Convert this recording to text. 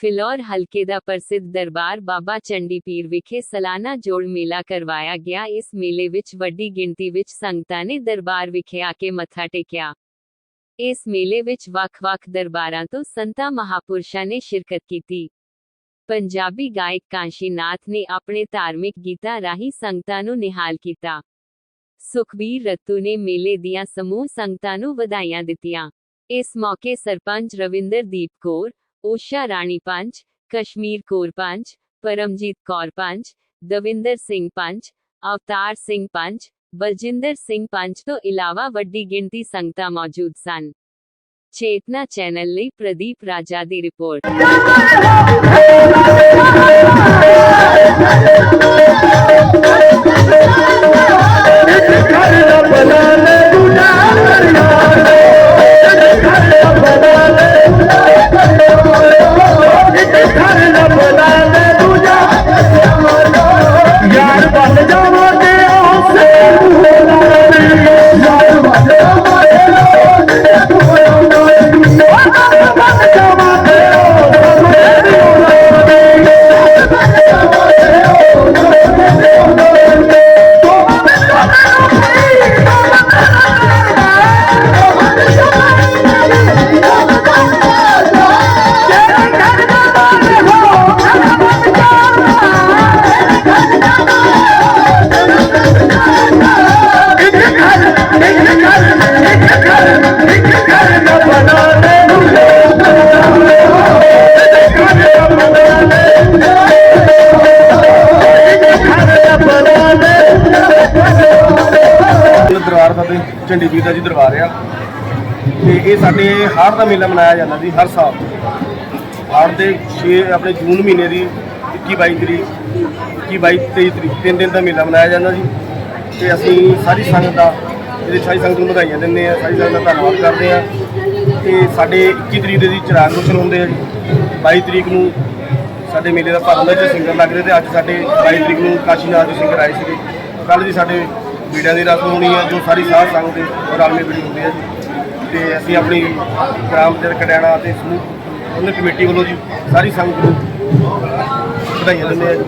ਫਿਲੌਰ ਹਲਕੇ ਦਾ ਪ੍ਰਸਿੱਧ ਦਰਬਾਰ ਬਾਬਾ ਚੰਡੀ ਪੀਰ ਵਿਖੇ ਸਾਲਾਨਾ ਜੋੜ ਮੇਲਾ ਕਰਵਾਇਆ ਗਿਆ। ਇਸ ਮੇਲੇ ਵਿੱਚ ਵੱਡੀ ਗਿਣਤੀ ਵਿੱਚ ਸੰਗਤਾਂ ਨੇ ਦਰਬਾਰ ਵਿਖੇ ਆ ਕੇ ਮੱਥਾ ਟੇਕਿਆ। ਇਸ ਮੇਲੇ ਵਿੱਚ ਵੱਖ-ਵੱਖ ਦਰਬਾਰਾਂ ਤੋਂ ਸੰਤਾਂ ਮਹਾਪੁਰਸ਼ਾਂ ਨੇ ਸ਼ਿਰਕਤ ਕੀਤੀ। ਪੰਜਾਬੀ ਗਾਇਕ ਕਾਂਸ਼ੀਨਾਥ ਨੇ ਆਪਣੇ ਧਾਰਮਿਕ ਗੀਤਾਂ ਰਾਹੀਂ ਸੰਗਤਾਂ ਨੂੰ ਨਿਹਾਲ ਕੀਤਾ। ਸੁਖਬੀਰ ਰੱਤੂ ਨੇ ਮੇਲੇ ਦੀਆਂ ਸਮੂਹ ਸੰਗਤਾਂ ਨੂੰ ਵਧਾਈਆਂ ਦਿੱਤੀਆਂ। ਇਸ ਮੌਕੇ ਸਰਪੰਚ ਰਵਿੰਦਰਦੀਪ ਕੌਰ ਊਸ਼ਾ ਰਾਣੀ ਪੰਚ ਕਸ਼ਮੀਰ ਕੌਰ ਪੰਚ ਪਰਮਜੀਤ ਕੌਰ ਪੰਚ ਦਵਿੰਦਰ ਸਿੰਘ ਪੰਚ ਅਵਤਾਰ ਸਿੰਘ ਪੰਚ ਬਲਜਿੰਦਰ ਸਿੰਘ ਪੰਚ ਤੋਂ ਇਲਾਵਾ ਵੱਡੀ ਗਿਣਤੀ ਸੰਗਤਾਂ ਮੌਜੂਦ ਸਨ। ਚੇਤਨਾ ਚੈਨਲ ਲਈ ਪ੍ਰਦੀਪ ਰਾਜਾ ਦੀ ਰਿਪੋਰਟ। ਦਰਬਾਰ ਬਾਬੇ ਝੰਡੀ ਪੀਰ ਦਾ ਜੀ ਦਰਬਾਰ ਆ। ਤੇ ਇਹ ਸਾਡੇ ਹਾੜ ਦਾ ਮੇਲਾ ਮਨਾਇਆ ਜਾਂਦਾ ਜੀ ਹਰ ਸਾਲ। ਹਾੜ ਦੇ 6 ਆਪਣੇ ਜੂਨ ਮਹੀਨੇ ਦੀ 21 22 ਤਰੀਕ 21 22 23 ਤਰੀਕ, ਤਿੰਨ ਦਿਨ ਦਾ ਮੇਲਾ ਮਨਾਇਆ ਜਾਂਦਾ ਜੀ। ਤੇ ਅਸੀਂ ਸਾਰੀ ਸੰਗਤ ਦਾ, ਇਹਦੇ ਸਾਰੀ ਸੰਗਤ ਨੂੰ ਵਧਾਈਆਂ ਦਿੰਦੇ ਆ, ਸਾਰੀ ਸੰਗਤ ਦਾ ਧੰਨਵਾਦ ਕਰਦੇ ਆ। ਤੇ ਸਾਡੇ 21 ਤਰੀਕ ਦੇ ਜੀ ਚਿਰਾਗ ਰੋਸ਼ਨ ਹੁੰਦੇ ਆ ਜੀ। 22 ਤਰੀਕ ਨੂੰ ਸਾਡੇ ਮੇਲੇ ਦਾ ਭਾਰਤ ਵਿੱਚ ਸਿੰਗਰ ਲੱਗਦੇ ਤੇ ਅੱਜ ਸਾਡੇ 22 ਤਰੀਕ ਨੂੰ ਕਾਸ਼ੀਨਾਥ ਦੇ ਸਿੰਗਰ ਆਏ ਸੀਗੇ। ਕੱਲ ਦੀ ਸਾਡੇ ਬੀੜਿਆਂ ਦੀ ਰਸਮ ਹੋਣੀ ਹੈ, ਜੋ ਸਾਰੀ ਸਾਧ ਸੰਗਤ ਦੇ ਰਲਵੇਂ ਬੀੜੀ ਹੁੰਦੇ ਆ ਜੀ। ਤੇ ਅਸੀਂ ਆਪਣੀ ਗ੍ਰਾਮ ਪੰਚਾਇਤ ਕਡਿਆਣਾ ਤੇ ਸਮੂਹ, ਉਹਨਾਂ ਕਮੇਟੀ ਵੱਲੋਂ ਜੀ ਸਾਰੀ ਸੰਗਤ ਨੂੰ ਵਧਾਈਆਂ ਦਿੰਦੇ ਹਾਂ ਜੀ।